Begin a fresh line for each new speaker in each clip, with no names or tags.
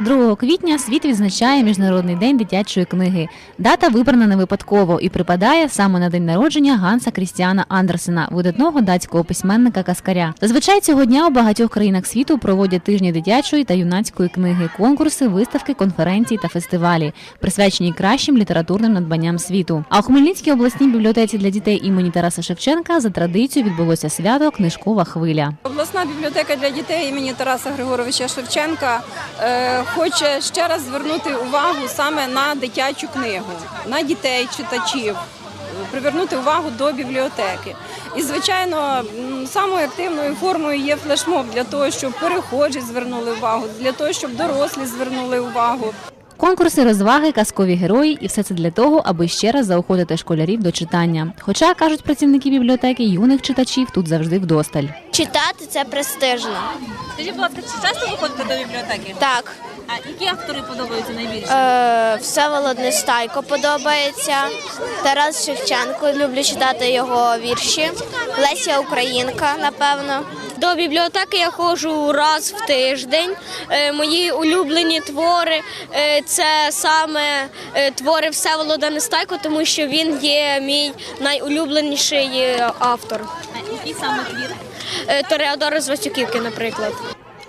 2 квітня світ відзначає Міжнародний день дитячої книги. Дата вибрана не випадково і припадає саме на день народження Ганса Крістіана Андерсена, видатного датського письменника Каскаря. Зазвичай цього дня у багатьох країнах світу проводять тижні дитячої та юнацької книги, конкурси, виставки, конференції та фестивалі, присвячені кращим літературним надбанням світу. А у Хмельницькій обласній бібліотеці для дітей імені Тараса Шевченка за традицією відбулося свято Книжкова хвиля.
Обласна бібліотека для дітей імені Тараса Григоровича Шевченка е, хоче ще раз звернути увагу саме на дитячу книгу, на дітей, читачів, привернути увагу до бібліотеки. І, звичайно, самою активною формою є флешмоб для того, щоб перехожі звернули увагу, для того, щоб дорослі звернули увагу.
Конкурси, розваги, казкові герої і все це для того, аби ще раз заохотити школярів до читання. Хоча кажуть працівники бібліотеки, юних читачів тут завжди вдосталь.
Читати це престижно.
Скажіть, будь ласка, чи часто ви ходите до бібліотеки?
Так,
А які автори подобаються найбільше?
е, Всеволод Нестайко подобається. Тарас Шевченко, люблю читати його вірші. Леся Українка, напевно. До бібліотеки я ходжу раз в тиждень. Е, Мої улюблені твори е, це саме е, твори Всеволода Нестайко, тому що він є мій найулюбленіший е, автор.
А який саме твір?
Е, Тореадор з Васюківки, наприклад.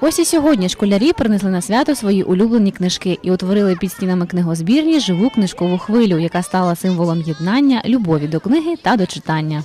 Ось і сьогодні школярі принесли на свято свої улюблені книжки і утворили під стінами книгозбірні живу книжкову хвилю, яка стала символом єднання, любові до книги та до читання.